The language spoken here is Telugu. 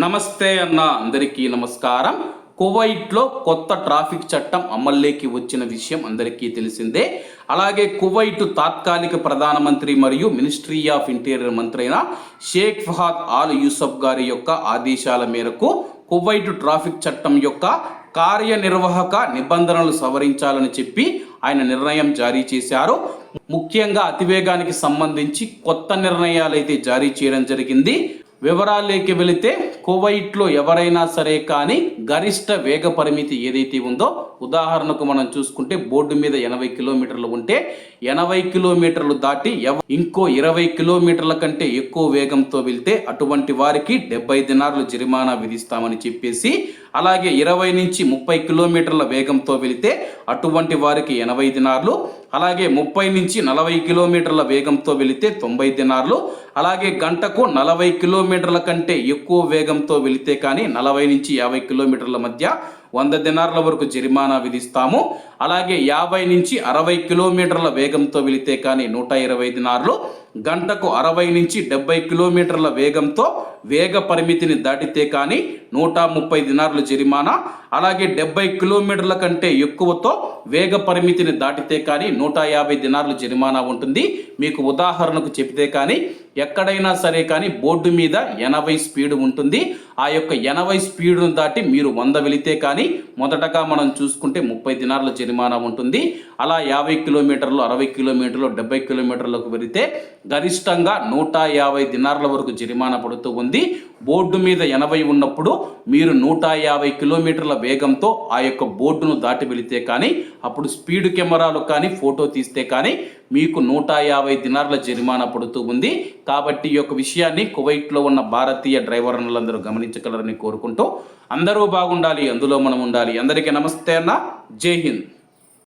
నమస్తే అన్న అందరికీ నమస్కారం. కువైట్లో కొత్త ట్రాఫిక్ చట్టం అమల్లోకి వచ్చిన విషయం అందరికీ తెలిసిందే. అలాగే కువైట్ తాత్కాలిక ప్రధానమంత్రి మరియు మినిస్ట్రీ ఆఫ్ ఇంటీరియర్ మంత్రి అయిన షేక్ ఫహాద్ ఆల్ యూసఫ్ గారి యొక్క ఆదేశాల మేరకు కువైట్ ట్రాఫిక్ చట్టం యొక్క కార్యనిర్వాహక నిబంధనలు సవరించాలని చెప్పి ఆయన నిర్ణయం జారీ చేశారు. ముఖ్యంగా అతివేగానికి సంబంధించి కొత్త నిర్ణయాలు అయితే జారీ చేయడం జరిగింది. వివరాల్లోకి వెళితే కువైట్లో ఎవరైనా సరే కానీ గరిష్ట వేగ పరిమితి ఏదైతే ఉందో ఉదాహరణకు మనం చూసుకుంటే బోర్డు మీద ఎనభై కిలోమీటర్లు ఉంటే ఎనభై కిలోమీటర్లు దాటి ఇంకో ఇరవై కిలోమీటర్ల కంటే ఎక్కువ వేగంతో వెళ్తే అటువంటి వారికి డెబ్బై దినార్లు జరిమానా విధిస్తామని చెప్పేసి అలాగే ఇరవై నుంచి ముప్పై కిలోమీటర్ల వేగంతో వెళితే అటువంటి వారికి ఎనభై దినార్లు అలాగే ముప్పై నుంచి నలభై కిలోమీటర్ల వేగంతో వెళితే తొంభై దినార్లు అలాగే గంటకు నలభై కిలోమీటర్ల కంటే ఎక్కువ వేగంతో వెళితే కానీ నలభై నుంచి యాభై కిలోమీటర్ల మధ్య వంద దినార్ల వరకు జరిమానా విధిస్తాము. అలాగే యాభై నుంచి అరవై కిలోమీటర్ల వేగంతో వెళితే కానీ నూట ఇరవై దినార్లు గంటకు అరవై నుంచి డెబ్బై కిలోమీటర్ల వేగంతో వేగ పరిమితిని దాటితే కానీ నూట ముప్పై దినార్లు జరిమానా అలాగే డెబ్బై కిలోమీటర్ల కంటే ఎక్కువతో వేగ పరిమితిని దాటితే కానీ నూట యాభై దినార్లు జరిమానా ఉంటుంది. మీకు ఉదాహరణకు చెప్తే కానీ ఎక్కడైనా సరే కానీ బోర్డు మీద ఎనభై స్పీడ్ ఉంటుంది. ఆ యొక్క ఎనభై స్పీడ్ను దాటి మీరు వంద వెళితే కానీ మొదటగా మనం చూసుకుంటే ముప్పై దినార్ల జరిమానా ఉంటుంది. అలా యాభై కిలోమీటర్లు అరవై కిలోమీటర్లు డెబ్బై కిలోమీటర్లకు వెళితే గరిష్టంగా నూట యాభై దినార్ల వరకు జరిమానా పడుతూ ఉంది. ఉంది. బోర్డు మీద ఎనభై ఉన్నప్పుడు మీరు నూట యాభై కిలోమీటర్ల వేగంతో ఆ యొక్క బోర్డును దాటి వెళితే కానీ అప్పుడు స్పీడ్ కెమెరాలు కానీ ఫోటో తీస్తే కానీ మీకు నూట యాభై దినార్ల జరిమానా పడుతూ ఉంది. కాబట్టి ఈ యొక్క విషయాన్ని కువైట్లో ఉన్న భారతీయ డ్రైవర్లందరూ గమనించగలరని కోరుకుంటూ అందరూ బాగుండాలి అందులో మనం ఉండాలి. అందరికీ నమస్తే అన్న. జై హింద్.